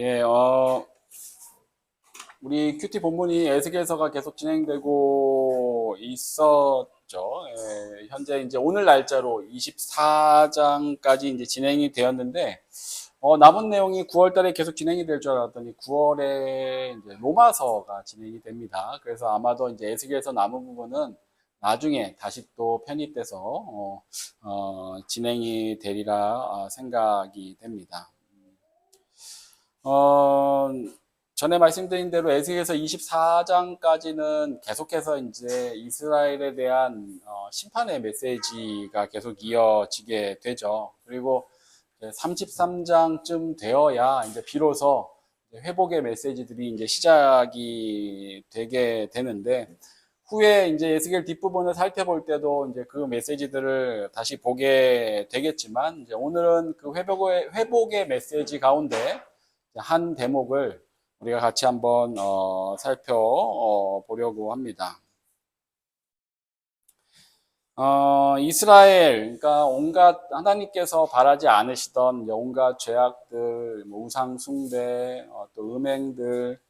예, 어, 우리 큐티 본문이 에스겔서가 계속 진행되고 있었죠. 예, 현재 이제 오늘 날짜로 24장까지 이제 진행이 되었는데, 어, 남은 내용이 9월 달에 계속 진행이 될 줄 알았더니 9월에 이제 로마서가 진행이 됩니다. 그래서 아마도 이제 에스겔서 남은 부분은 나중에 다시 또 편입돼서 어, 어, 진행이 되리라 아, 생각이 됩니다. 어, 전에 말씀드린 대로 에스겔서 24장까지는 계속해서 이제 이스라엘에 대한 어, 심판의 메시지가 계속 이어지게 되죠. 그리고 33장쯤 되어야 이제 비로소 회복의 메시지들이 이제 시작이 되게 되는데 후에 이제 에스겔 뒷부분을 살펴볼 때도 이제 그 메시지들을 다시 보게 되겠지만 오늘은 그 회복의 회복의 메시지 가운데 한 대목을 우리가 같이 한번 어, 살펴보려고 합니다. 어, 이스라엘, 그러니까 온갖 하나님께서 바라지 않으시던 온갖 죄악들, 뭐 우상 숭배, 어, 또 음행들,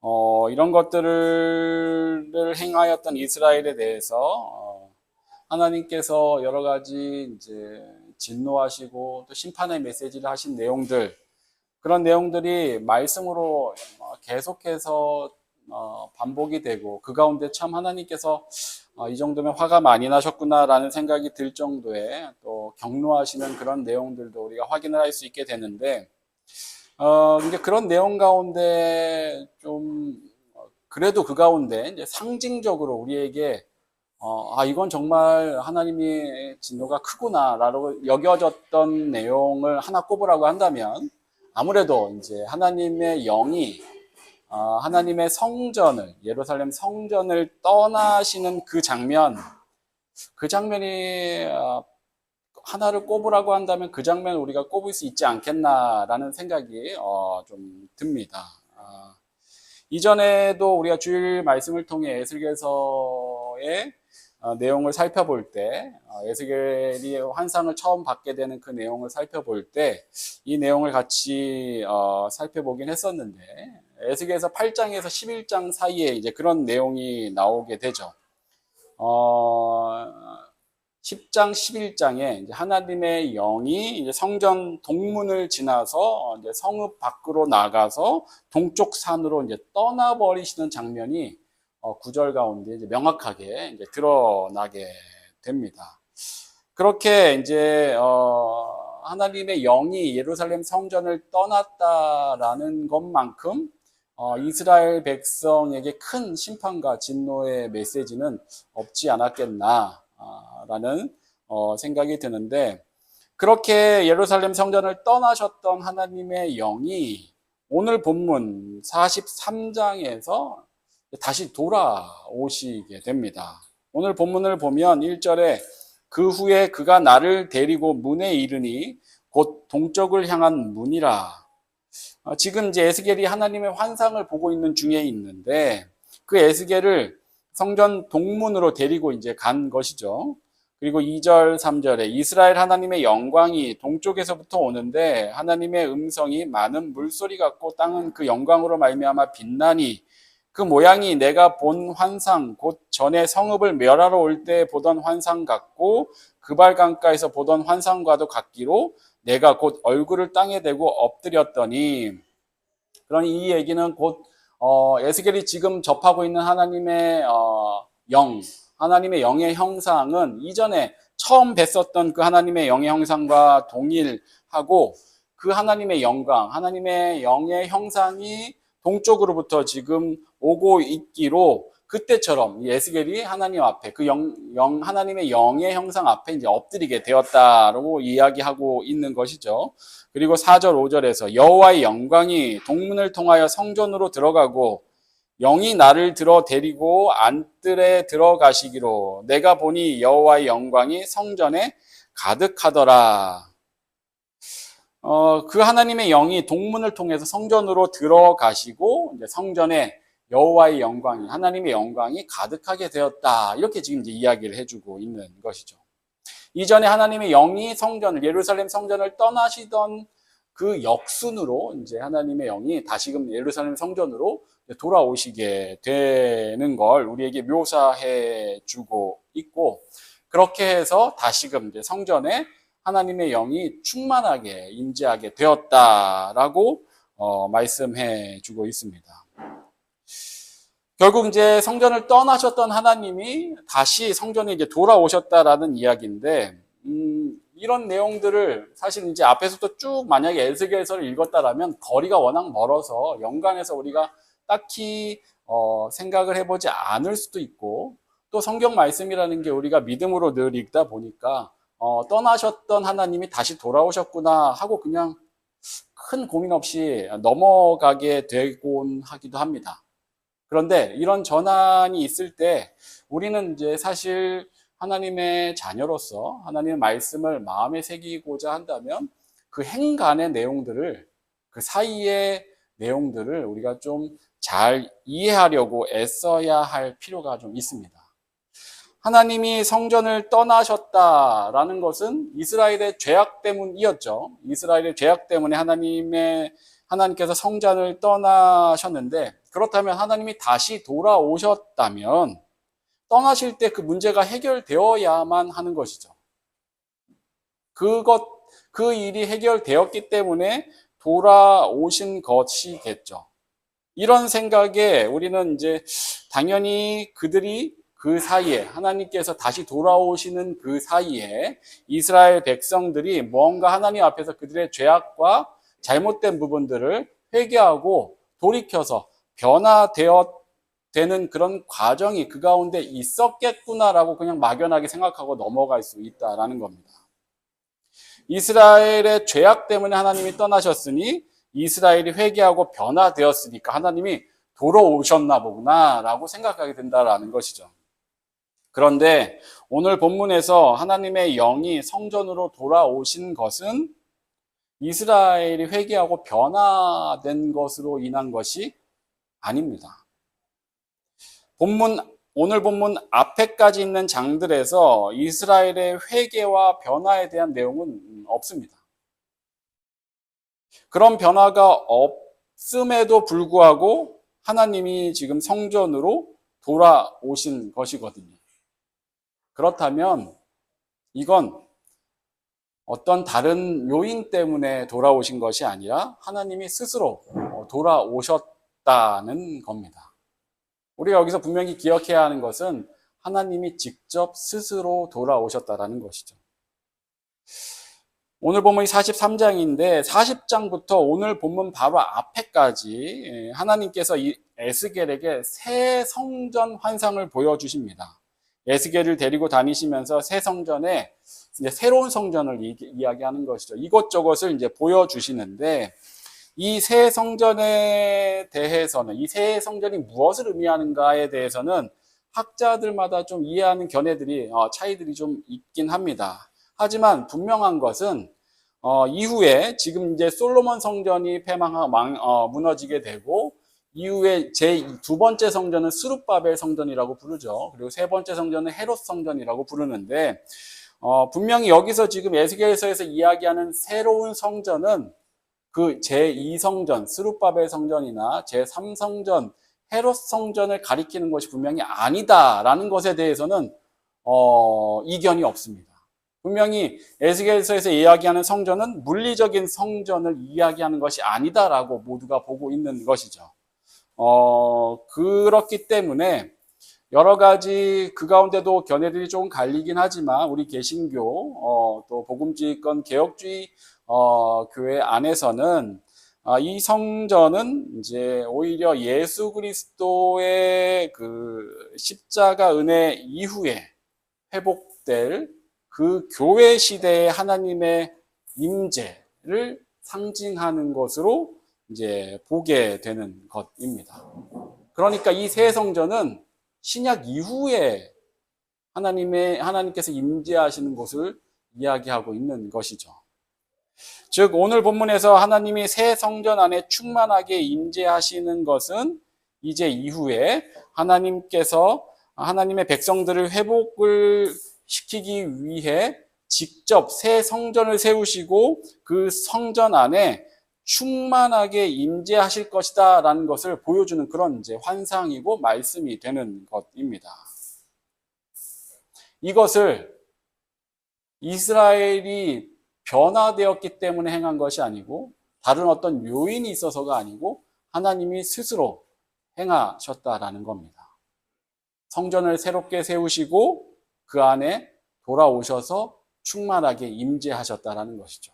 어, 이런 것들을 행하였던 이스라엘에 대해서 어, 하나님께서 여러 가지 이제 진노하시고 또 심판의 메시지를 하신 내용들 그런 내용들이 말씀으로 계속해서 어, 반복이 되고 그 가운데 참 하나님께서 어, 이 정도면 화가 많이 나셨구나라는 생각이 들 정도의 또 경로하시는 그런 내용들도 우리가 확인을 할 수 있게 되는데 어, 이제 그런 내용 가운데 좀 그래도 그 가운데 이제 상징적으로 우리에게 어, 아 이건 정말 하나님의 진노가 크구나라고 여겨졌던 내용을 하나 꼽으라고 한다면 아무래도 이제 하나님의 영이 어, 하나님의 성전을 예루살렘 성전을 떠나시는 그 장면 그 장면이 어, 하나를 꼽으라고 한다면 그 장면을 우리가 꼽을 수 있지 않겠나라는 생각이 어, 좀 듭니다. 아, 이전에도 우리가 주일 말씀을 통해 어, 내용을 살펴볼 때 어, 에스겔이 환상을 처음 받게 되는 그 내용을 살펴볼 때 이 내용을 같이 어, 살펴보긴 했었는데 에스겔서 8장에서 11장 사이에 이제 그런 내용이 나오게 되죠. 어, 10장, 11장에 이제 하나님의 영이 이제 성전 동문을 지나서 이제 성읍 밖으로 나가서 동쪽 산으로 이제 떠나버리시는 장면이 어, 구절 가운데 이제 명확하게 이제 드러나게 됩니다. 그렇게 이제 어, 하나님의 영이 예루살렘 성전을 떠났다라는 것만큼 어, 이스라엘 백성에게 큰 심판과 진노의 메시지는 없지 않았겠나라는 어, 생각이 드는데 그렇게 예루살렘 성전을 떠나셨던 하나님의 영이 오늘 본문 43장에서 다시 돌아오시게 됩니다. 오늘 본문을 보면 1절에 그 후에 그가 나를 데리고 문에 이르니 곧 동쪽을 향한 문이라. 어, 지금 이제 에스겔이 하나님의 환상을 보고 있는 중에 있는데 그 에스겔을 성전 동문으로 데리고 이제 간 것이죠. 그리고 2절, 3절에 이스라엘 하나님의 영광이 동쪽에서부터 오는데 하나님의 음성이 많은 물소리 같고 땅은 그 영광으로 말미암아 빛나니 그 모양이 내가 본 환상 곧 전에 성읍을 멸하러 올 때 보던 환상 같고 그발 강가에서 보던 환상과도 같기로 내가 곧 얼굴을 땅에 대고 엎드렸더니. 그러니 이 얘기는 곧 어, 에스겔이 지금 접하고 있는 하나님의 어, 영, 하나님의 영의 형상은 이전에 처음 뵀었던 그 하나님의 영의 형상과 동일하고 그 하나님의 영광, 하나님의 영의 형상이 동쪽으로부터 지금 오고 있기로 그때처럼 에스겔이 하나님 앞에 그 영, 영 하나님의 영의 형상 앞에 이제 엎드리게 되었다라고 이야기하고 있는 것이죠. 그리고 4절 5절에서 여호와의 영광이 동문을 통하여 성전으로 들어가고 영이 나를 들어 데리고 안뜰에 들어가시기로 내가 보니 여호와의 영광이 성전에 가득하더라. 어, 그 하나님의 영이 동문을 통해서 성전으로 들어가시고 이제 성전에 여호와의 영광이 하나님의 영광이 가득하게 되었다. 이렇게 지금 이제 이야기를 해주고 있는 것이죠. 이전에 하나님의 영이 성전을 예루살렘 성전을 떠나시던 그 역순으로 이제 하나님의 영이 다시금 예루살렘 성전으로 돌아오시게 되는 걸 우리에게 묘사해 주고 있고 그렇게 해서 다시금 이제 성전에 하나님의 영이 충만하게 임재하게 되었다라고 어, 말씀해 주고 있습니다. 결국 이제 성전을 떠나셨던 하나님이 다시 성전에 이제 돌아오셨다라는 이야기인데, 음, 이런 내용들을 사실 이제 앞에서부터 쭉 만약에 에스겔서를 읽었다라면 거리가 워낙 멀어서 연관해서 우리가 딱히 어, 생각을 해보지 않을 수도 있고, 또 성경 말씀이라는 게 우리가 믿음으로 늘 읽다 보니까 어, 떠나셨던 하나님이 다시 돌아오셨구나 하고 그냥 큰 고민 없이 넘어가게 되곤 하기도 합니다. 그런데 이런 전환이 있을 때 우리는 이제 사실 하나님의 자녀로서 하나님의 말씀을 마음에 새기고자 한다면 그 행간의 내용들을 그 사이의 내용들을 우리가 좀 잘 이해하려고 애써야 할 필요가 좀 있습니다. 하나님이 성전을 떠나셨다라는 것은 이스라엘의 죄악 때문이었죠. 이스라엘의 죄악 때문에 하나님의 하나님께서 성전을 떠나셨는데 그렇다면 하나님이 다시 돌아오셨다면 떠나실 때 그 문제가 해결되어야만 하는 것이죠. 그것 그 일이 해결되었기 때문에 돌아오신 것이겠죠. 이런 생각에 우리는 이제 당연히 그들이 그 사이에 하나님께서 다시 돌아오시는 그 사이에 이스라엘 백성들이 뭔가 하나님 앞에서 그들의 죄악과 잘못된 부분들을 회개하고 돌이켜서 변화되어 되는 그런 과정이 그 가운데 있었겠구나라고 그냥 막연하게 생각하고 넘어갈 수 있다라는 겁니다. 이스라엘의 죄악 때문에 하나님이 떠나셨으니 이스라엘이 회개하고 변화되었으니까 하나님이 돌아오셨나 보구나라고 생각하게 된다라는 것이죠. 그런데 오늘 본문에서 하나님의 영이 성전으로 돌아오신 것은 이스라엘이 회개하고 변화된 것으로 인한 것이 아닙니다. 본문 오늘 본문 앞에까지 있는 장들에서 이스라엘의 회개와 변화에 대한 내용은 없습니다. 그런 변화가 없음에도 불구하고 하나님이 지금 성전으로 돌아오신 것이거든요. 그렇다면 이건 어떤 다른 요인 때문에 돌아오신 것이 아니라 하나님이 스스로 돌아오셨다는 겁니다. 우리가 여기서 분명히 기억해야 하는 것은 하나님이 직접 스스로 돌아오셨다라는 것이죠. 오늘 본문이 43장인데 40장부터 오늘 본문 바로 앞에까지 예, 하나님께서 이 에스겔에게 새 성전 환상을 보여주십니다. 에스겔을 데리고 다니시면서 새 성전에 이제 새로운 성전을 이야기하는 것이죠. 이것저것을 이제 보여주시는데 이 새 성전에 대해서는 이 새 성전이 무엇을 의미하는가에 대해서는 학자들마다 좀 이해하는 견해들이 어, 차이들이 좀 있긴 합니다. 하지만 분명한 것은 어, 이후에 지금 이제 솔로몬 성전이 패망하 어, 무너지게 되고 이후에 제 두 번째 성전은 스룹바벨 성전이라고 부르죠. 그리고 세 번째 성전은 헤롯 성전이라고 부르는데 어, 분명히 여기서 지금 에스겔서에서 이야기하는 새로운 성전은 그 제2성전 스룹바벨 성전이나 제3성전 헤롯 성전을 가리키는 것이 분명히 아니다라는 것에 대해서는 어, 이견이 없습니다. 분명히 에스겔서에서 이야기하는 성전은 물리적인 성전을 이야기하는 것이 아니다라고 모두가 보고 있는 것이죠. 어, 그렇기 때문에 여러 가지 그 가운데도 견해들이 조금 갈리긴 하지만 우리 개신교 어, 또 복음주의권 개혁주의 어, 교회 안에서는 아, 이 성전은 이제 오히려 예수 그리스도의 그 십자가 은혜 이후에 회복될 그 교회 시대의 하나님의 임재를 상징하는 것으로 이제 보게 되는 것입니다. 그러니까 이 새 성전은 신약 이후에 하나님의 하나님께서 임재하시는 것을 이야기하고 있는 것이죠. 즉 오늘 본문에서 하나님이 새 성전 안에 충만하게 임재하시는 것은 이제 이후에 하나님께서 하나님의 백성들을 회복을 시키기 위해 직접 새 성전을 세우시고 그 성전 안에 충만하게 임재하실 것이다 라는 것을 보여주는 그런 이제 환상이고 말씀이 되는 것입니다. 이것을 이스라엘이 변화되었기 때문에 행한 것이 아니고 다른 어떤 요인이 있어서가 아니고 하나님이 스스로 행하셨다라는 겁니다. 성전을 새롭게 세우시고 그 안에 돌아오셔서 충만하게 임재하셨다라는 것이죠.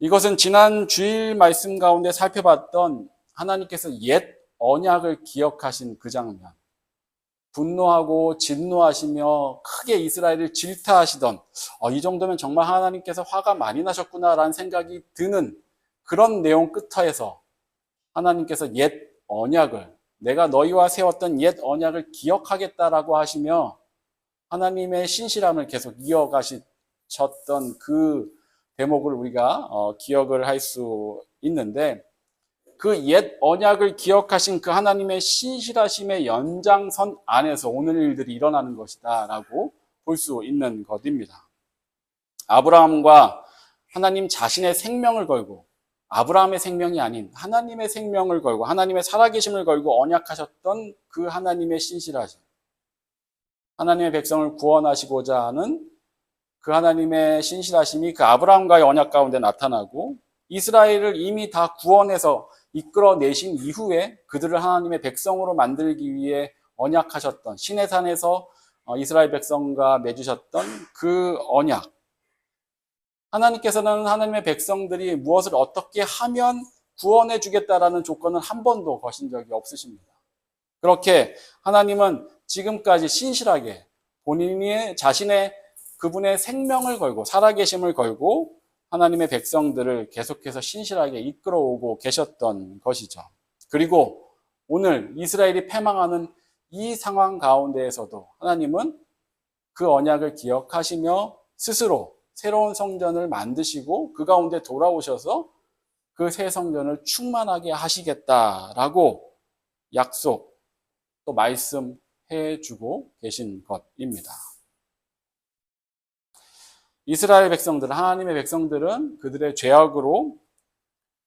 이것은 지난 주일 말씀 가운데 살펴봤던 하나님께서 옛 언약을 기억하신 그 장면. 분노하고 진노하시며 크게 이스라엘을 질타하시던 어, 이 정도면 정말 하나님께서 화가 많이 나셨구나라는 생각이 드는 그런 내용 끝에서 하나님께서 옛 언약을 내가 너희와 세웠던 옛 언약을 기억하겠다라고 하시며 하나님의 신실함을 계속 이어가셨던 그 대목을 우리가 어, 기억을 할 수 있는데 그 옛 언약을 기억하신 그 하나님의 신실하심의 연장선 안에서 오늘 일들이 일어나는 것이다라고 볼 수 있는 것입니다. 아브라함과 하나님 자신의 생명을 걸고 아브라함의 생명이 아닌 하나님의 생명을 걸고 하나님의 살아계심을 걸고 언약하셨던 그 하나님의 신실하심. 하나님의 백성을 구원하시고자 하는 그 하나님의 신실하심이 그 아브라함과의 언약 가운데 나타나고 이스라엘을 이미 다 구원해서 이끌어내신 이후에 그들을 하나님의 백성으로 만들기 위해 언약하셨던 신의 산에서 어, 이스라엘 백성과 맺으셨던 그 언약. 하나님께서는 하나님의 백성들이 무엇을 어떻게 하면 구원해 주겠다라는 조건을 한 번도 거신 적이 없으십니다. 그렇게 하나님은 지금까지 신실하게 본인의 자신의 그분의 생명을 걸고 살아계심을 걸고 하나님의 백성들을 계속해서 신실하게 이끌어오고 계셨던 것이죠. 그리고 오늘 이스라엘이 패망하는 이 상황 가운데에서도 하나님은 그 언약을 기억하시며 스스로 새로운 성전을 만드시고 그 가운데 돌아오셔서 그 새 성전을 충만하게 하시겠다라고 약속 또 말씀해 주고 계신 것입니다. 이스라엘 백성들, 하나님의 백성들은 그들의 죄악으로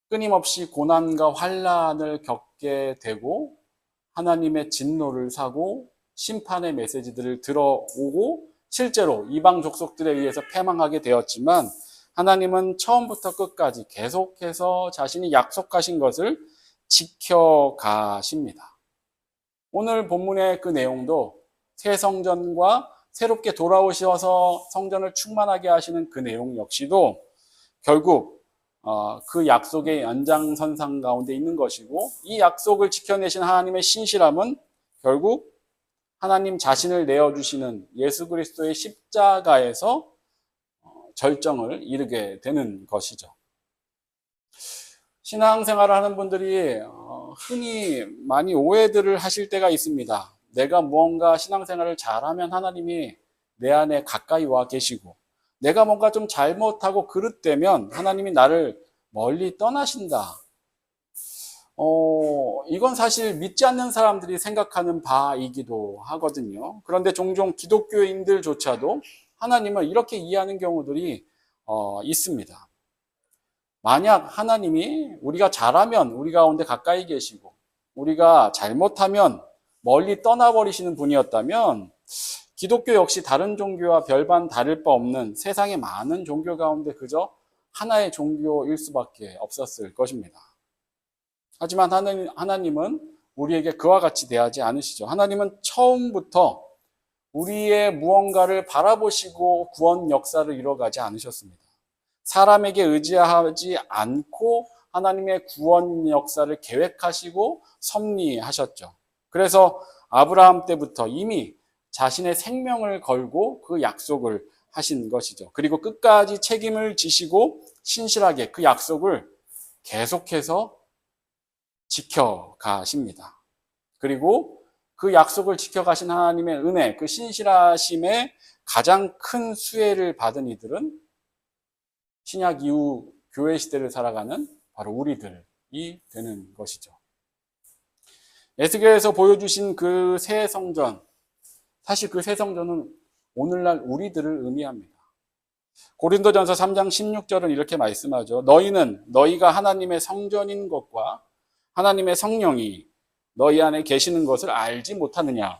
끊임없이 고난과 환란을 겪게 되고 하나님의 진노를 사고 심판의 메시지들을 들어오고 실제로 이방 족속들에 의해서 패망하게 되었지만 하나님은 처음부터 끝까지 계속해서 자신이 약속하신 것을 지켜가십니다. 오늘 본문의 그 내용도 새 성전과 새롭게 돌아오셔서 성전을 충만하게 하시는 그 내용 역시도 결국 어, 그 약속의 연장선상 가운데 있는 것이고 이 약속을 지켜내신 하나님의 신실함은 결국 하나님 자신을 내어주시는 예수 그리스도의 십자가에서 어, 절정을 이루게 되는 것이죠. 신앙생활을 하는 분들이 어, 흔히 많이 오해들을 하실 때가 있습니다. 내가 무언가 신앙생활을 잘하면 하나님이 내 안에 가까이 와 계시고 내가 뭔가 좀 잘못하고 그릇되면 하나님이 나를 멀리 떠나신다. 어, 이건 사실 믿지 않는 사람들이 생각하는 바이기도 하거든요. 그런데 종종 기독교인들조차도 하나님을 이렇게 이해하는 경우들이 어, 있습니다. 만약 하나님이 우리가 잘하면 우리 가운데 가까이 계시고 우리가 잘못하면 멀리 떠나버리시는 분이었다면 기독교 역시 다른 종교와 별반 다를 바 없는 세상의 많은 종교 가운데 그저 하나의 종교일 수밖에 없었을 것입니다. 하지만 하나님은 우리에게 그와 같이 대하지 않으시죠. 하나님은 처음부터 우리의 무언가를 바라보시고 구원 역사를 이뤄가지 않으셨습니다. 사람에게 의지하지 않고 하나님의 구원 역사를 계획하시고 섭리하셨죠. 그래서 아브라함 때부터 이미 자신의 생명을 걸고 그 약속을 하신 것이죠. 그리고 끝까지 책임을 지시고 신실하게 그 약속을 계속해서 지켜가십니다. 그리고 그 약속을 지켜가신 하나님의 은혜, 그 신실하심의 가장 큰 수혜를 받은 이들은 신약 이후 교회 시대를 살아가는 바로 우리들이 되는 것이죠. 에스겔에서 보여주신 그 새 성전, 사실 그 새 성전은 오늘날 우리들을 의미합니다. 고린도전서 3장 16절은 이렇게 말씀하죠. 너희는 너희가 하나님의 성전인 것과 하나님의 성령이 너희 안에 계시는 것을 알지 못하느냐.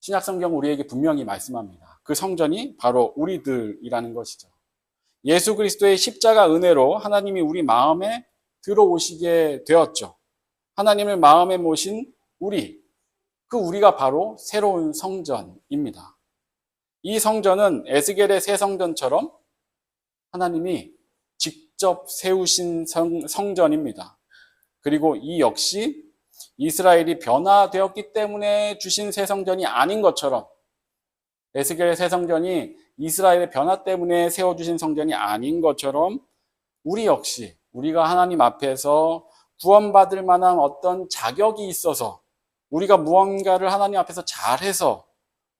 신약 성경 우리에게 분명히 말씀합니다. 그 성전이 바로 우리들이라는 것이죠. 예수 그리스도의 십자가 은혜로 하나님이 우리 마음에 들어오시게 되었죠. 하나님을 마음에 모신 우리, 그 우리가 바로 새로운 성전입니다. 이 성전은 에스겔의 새 성전처럼 하나님이 직접 세우신 성, 성전입니다. 그리고 이 역시 이스라엘이 변화되었기 때문에 주신 새 성전이 아닌 것처럼 에스겔의 새 성전이 이스라엘의 변화 때문에 세워주신 성전이 아닌 것처럼 우리 역시 우리가 하나님 앞에서 구원받을 만한 어떤 자격이 있어서 우리가 무언가를 하나님 앞에서 잘해서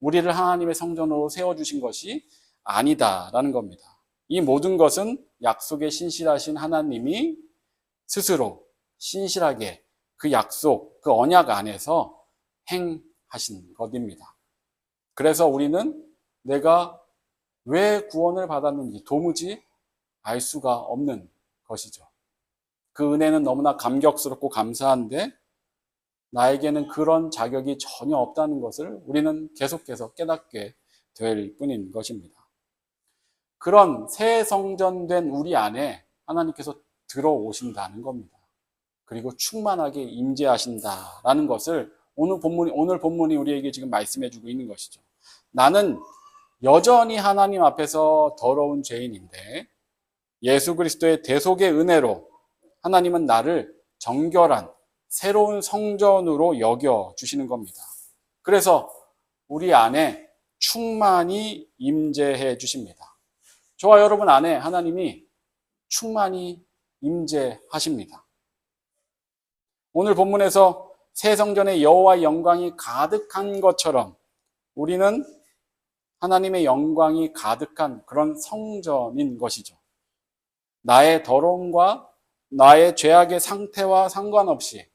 우리를 하나님의 성전으로 세워주신 것이 아니다라는 겁니다. 이 모든 것은 약속에 신실하신 하나님이 스스로 신실하게 그 약속, 그 언약 안에서 행하신 것입니다. 그래서 우리는 내가 왜 구원을 받았는지 도무지 알 수가 없는 것이죠. 그 은혜는 너무나 감격스럽고 감사한데 나에게는 그런 자격이 전혀 없다는 것을 우리는 계속해서 깨닫게 될 뿐인 것입니다. 그런 새 성전된 우리 안에 하나님께서 들어오신다는 겁니다. 그리고 충만하게 임재하신다라는 것을 오늘 본문이 오늘 본문이 우리에게 지금 말씀해 주고 있는 것이죠. 나는 여전히 하나님 앞에서 더러운 죄인인데 예수 그리스도의 대속의 은혜로 하나님은 나를 정결한 새로운 성전으로 여겨 주시는 겁니다. 그래서 우리 안에 충만히 임재해 주십니다. 저와 여러분 안에 하나님이 충만히 임재하십니다. 오늘 본문에서 새 성전의 여호와의 영광이 가득한 것처럼 우리는 하나님의 영광이 가득한 그런 성전인 것이죠. 나의 더러움과 나의 죄악의 상태와 상관없이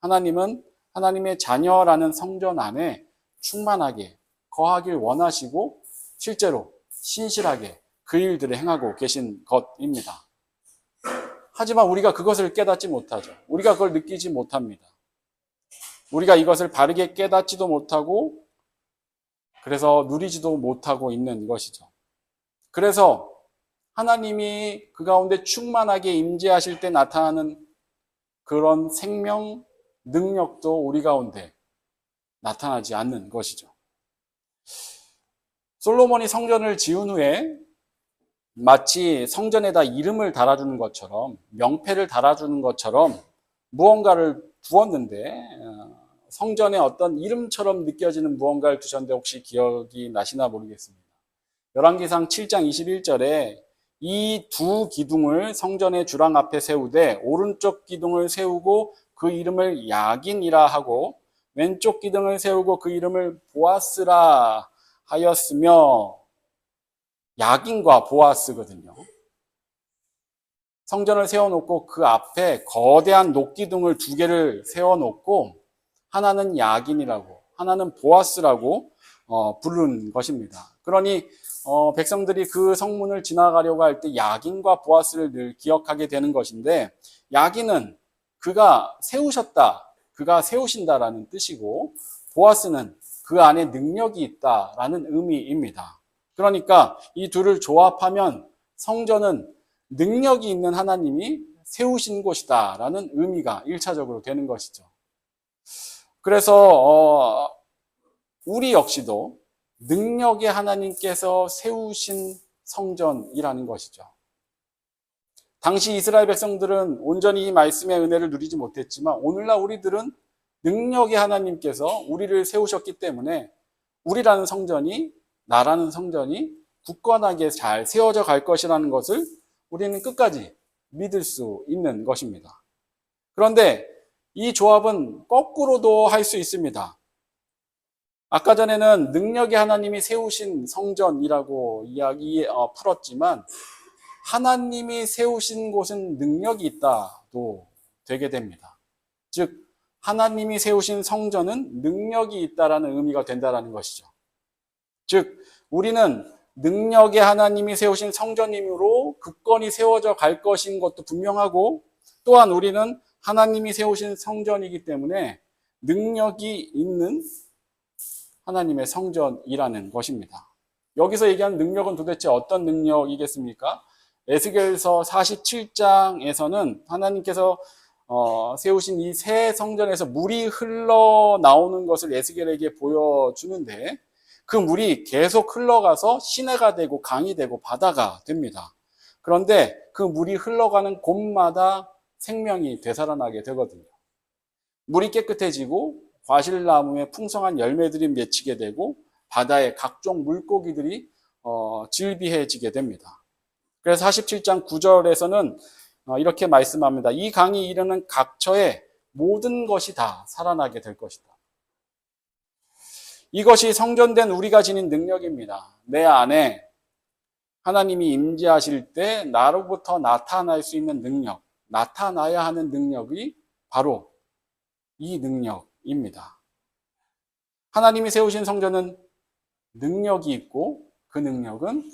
하나님은 하나님의 자녀라는 성전 안에 충만하게 거하길 원하시고 실제로 신실하게 그 일들을 행하고 계신 것입니다. 하지만 우리가 그것을 깨닫지 못하죠. 우리가 그걸 느끼지 못합니다. 우리가 이것을 바르게 깨닫지도 못하고 그래서 누리지도 못하고 있는 것이죠. 그래서 하나님이 그 가운데 충만하게 임재하실 때 나타나는 그런 생명, 능력도 우리 가운데 나타나지 않는 것이죠. 솔로몬이 성전을 지은 후에 마치 성전에다 이름을 달아주는 것처럼 명패를 달아주는 것처럼 무언가를 부었는데 어, 성전에 어떤 이름처럼 느껴지는 무언가를 두셨는데 혹시 기억이 나시나 모르겠습니다. 열왕기상 7장 21절에 이 두 기둥을 성전의 주랑 앞에 세우되 오른쪽 기둥을 세우고 그 이름을 야긴이라 하고 왼쪽 기둥을 세우고 그 이름을 보아스라 하였으며 야긴과 보아스거든요. 성전을 세워놓고 그 앞에 거대한 녹기둥을 두 개를 세워놓고 하나는 야긴이라고 하나는 보아스라고 어, 부른 것입니다. 그러니 어, 백성들이 그 성문을 지나가려고 할 때 야긴과 보아스를 늘 기억하게 되는 것인데 야긴은 그가 세우셨다, 그가 세우신다라는 뜻이고 보아스는 그 안에 능력이 있다라는 의미입니다. 그러니까 이 둘을 조합하면 성전은 능력이 있는 하나님이 세우신 곳이다라는 의미가 1차적으로 되는 것이죠. 그래서 어, 우리 역시도 능력의 하나님께서 세우신 성전이라는 것이죠. 당시 이스라엘 백성들은 온전히 이 말씀의 은혜를 누리지 못했지만 오늘날 우리들은 능력의 하나님께서 우리를 세우셨기 때문에 우리라는 성전이 나라는 성전이 굳건하게 잘 세워져 갈 것이라는 것을 우리는 끝까지 믿을 수 있는 것입니다. 그런데 이 조합은 거꾸로도 할 수 있습니다. 아까 전에는 능력의 하나님이 세우신 성전이라고 이야기 어, 풀었지만 하나님이 세우신 곳은 능력이 있다도 되게 됩니다. 즉 하나님이 세우신 성전은 능력이 있다라는 의미가 된다라는 것이죠. 즉, 우리는 능력의 하나님이 세우신 성전임으로 굳건히 세워져 갈 것인 것도 분명하고 또한 우리는 하나님이 세우신 성전이기 때문에 능력이 있는 하나님의 성전이라는 것입니다. 여기서 얘기하는 능력은 도대체 어떤 능력이겠습니까? 에스겔서 47장에서는 하나님께서 어, 세우신 이 새 성전에서 물이 흘러 나오는 것을 에스겔에게 보여주는데 그 물이 계속 흘러가서 시내가 되고 강이 되고 바다가 됩니다. 그런데 그 물이 흘러가는 곳마다 생명이 되살아나게 되거든요. 물이 깨끗해지고 과실나무에 풍성한 열매들이 맺히게 되고 바다에 각종 물고기들이 어, 질비해지게 됩니다. 그래서 47장 9절에서는 어, 이렇게 말씀합니다. 이 강이 이르는 각처에 모든 것이 다 살아나게 될 것이다. 이것이 성전된 우리가 지닌 능력입니다. 내 안에 하나님이 임재하실 때 나로부터 나타날 수 있는 능력, 나타나야 하는 능력이 바로 이 능력 입니다. 하나님이 세우신 성전은 능력이 있고 그 능력은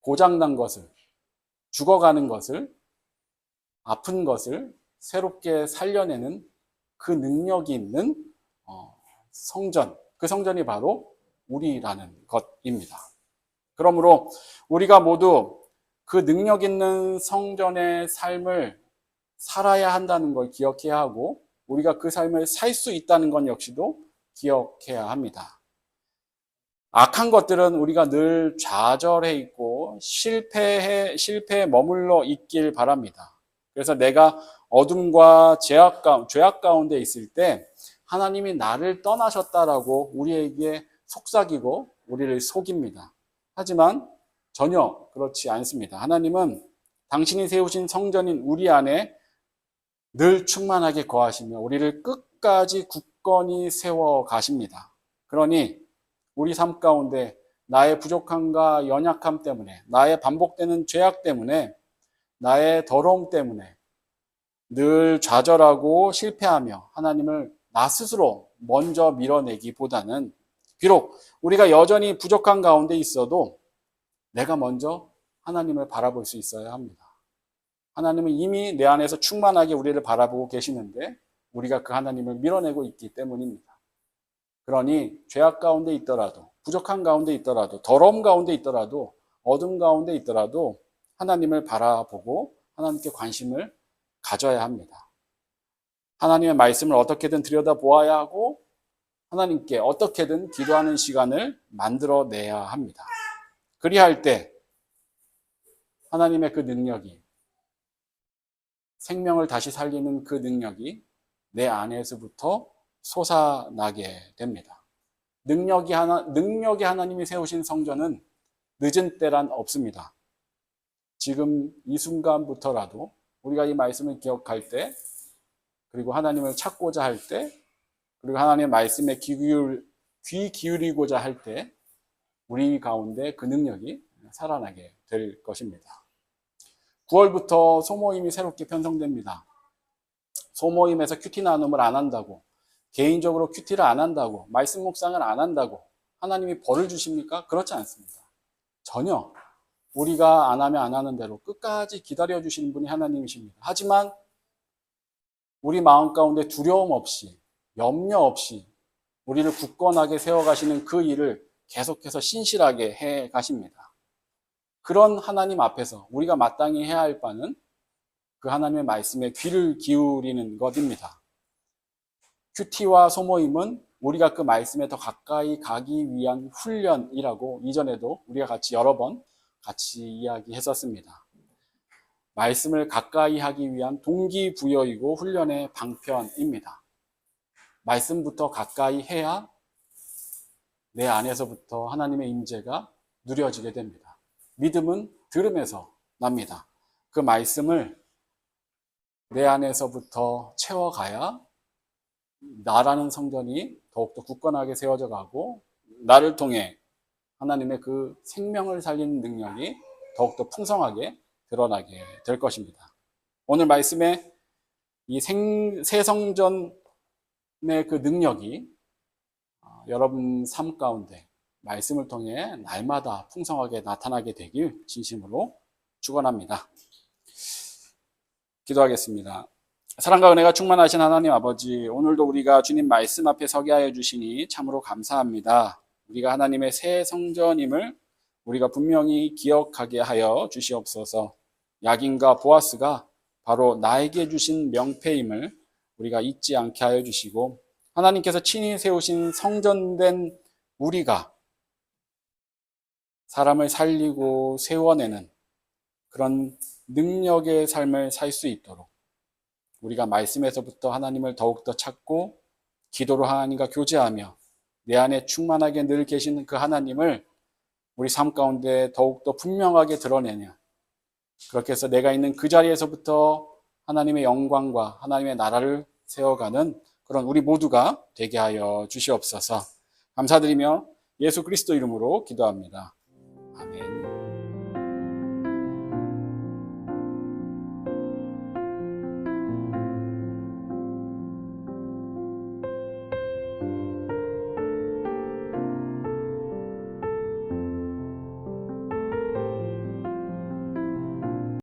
고장난 것을, 죽어가는 것을, 아픈 것을 새롭게 살려내는 그 능력이 있는 어, 성전, 그 성전이 바로 우리라는 것입니다. 그러므로 우리가 모두 그 능력 있는 성전의 삶을 살아야 한다는 걸 기억해야 하고 우리가 그 삶을 살 수 있다는 것 역시도 기억해야 합니다. 악한 것들은 우리가 늘 좌절해 있고 실패해 실패에 머물러 있길 바랍니다. 그래서 내가 어둠과 죄악, 가, 죄악 가운데 있을 때 하나님이 나를 떠나셨다라고 우리에게 속삭이고 우리를 속입니다. 하지만 전혀 그렇지 않습니다. 하나님은 당신이 세우신 성전인 우리 안에 늘 충만하게 거하시며 우리를 끝까지 굳건히 세워 가십니다. 그러니 우리 삶 가운데 나의 부족함과 연약함 때문에, 나의 반복되는 죄악 때문에, 나의 더러움 때문에 늘 좌절하고 실패하며 하나님을 나 스스로 먼저 밀어내기보다는 비록 우리가 여전히 부족한 가운데 있어도 내가 먼저 하나님을 바라볼 수 있어야 합니다. 하나님은 이미 내 안에서 충만하게 우리를 바라보고 계시는데 우리가 그 하나님을 밀어내고 있기 때문입니다. 그러니 죄악 가운데 있더라도 부족한 가운데 있더라도 더러움 가운데 있더라도 어둠 가운데 있더라도 하나님을 바라보고 하나님께 관심을 가져야 합니다. 하나님의 말씀을 어떻게든 들여다보아야 하고 하나님께 어떻게든 기도하는 시간을 만들어내야 합니다. 그리할 때 하나님의 그 능력이 생명을 다시 살리는 그 능력이 내 안에서부터 솟아나게 됩니다. 능력이 하나, 능력이 하나님이 세우신 성전은 늦은 때란 없습니다. 지금 이 순간부터라도 우리가 이 말씀을 기억할 때, 그리고 하나님을 찾고자 할 때, 그리고 하나님의 말씀에 귀, 기울, 귀 기울이고자 할 때, 우리 가운데 그 능력이 살아나게 될 것입니다. 9월부터 소모임이 새롭게 편성됩니다. 소모임에서 큐티 나눔을 안 한다고, 개인적으로 큐티를 안 한다고, 말씀 묵상을 안 한다고 하나님이 벌을 주십니까? 그렇지 않습니다. 전혀 우리가 안 하면 안 하는 대로 끝까지 기다려 주시는 분이 하나님이십니다. 하지만 우리 마음 가운데 두려움 없이, 염려 없이 우리를 굳건하게 세워 가시는 그 일을 계속해서 신실하게 해 가십니다. 그런 하나님 앞에서 우리가 마땅히 해야 할 바는 그 하나님의 말씀에 귀를 기울이는 것입니다. 큐티와 소모임은 우리가 그 말씀에 더 가까이 가기 위한 훈련이라고 이전에도 우리가 같이 여러 번 같이 이야기했었습니다. 말씀을 가까이 하기 위한 동기부여이고 훈련의 방편입니다. 말씀부터 가까이 해야 내 안에서부터 하나님의 임재가 누려지게 됩니다. 믿음은 들음에서 납니다. 그 말씀을 내 안에서부터 채워가야 나라는 성전이 더욱더 굳건하게 세워져 가고 나를 통해 하나님의 그 생명을 살리는 능력이 더욱더 풍성하게 드러나게 될 것입니다. 오늘 말씀에 이 생, 새 성전의 그 능력이 어, 여러분 삶 가운데 말씀을 통해 날마다 풍성하게 나타나게 되길 진심으로 축원합니다. 기도하겠습니다. 사랑과 은혜가 충만하신 하나님 아버지, 오늘도 우리가 주님 말씀 앞에 서게 하여 주시니 참으로 감사합니다. 우리가 하나님의 새 성전임을 우리가 분명히 기억하게 하여 주시옵소서. 야긴과 보아스가 바로 나에게 주신 명패임을 우리가 잊지 않게 하여 주시고 하나님께서 친히 세우신 성전된 우리가 사람을 살리고 세워내는 그런 능력의 삶을 살 수 있도록 우리가 말씀에서부터 하나님을 더욱더 찾고 기도로 하나님과 교제하며 내 안에 충만하게 늘 계시는 그 하나님을 우리 삶 가운데 더욱더 분명하게 드러내냐. 그렇게 해서 내가 있는 그 자리에서부터 하나님의 영광과 하나님의 나라를 세워가는 그런 우리 모두가 되게 하여 주시옵소서. 감사드리며 예수 그리스도 이름으로 기도합니다. 아멘.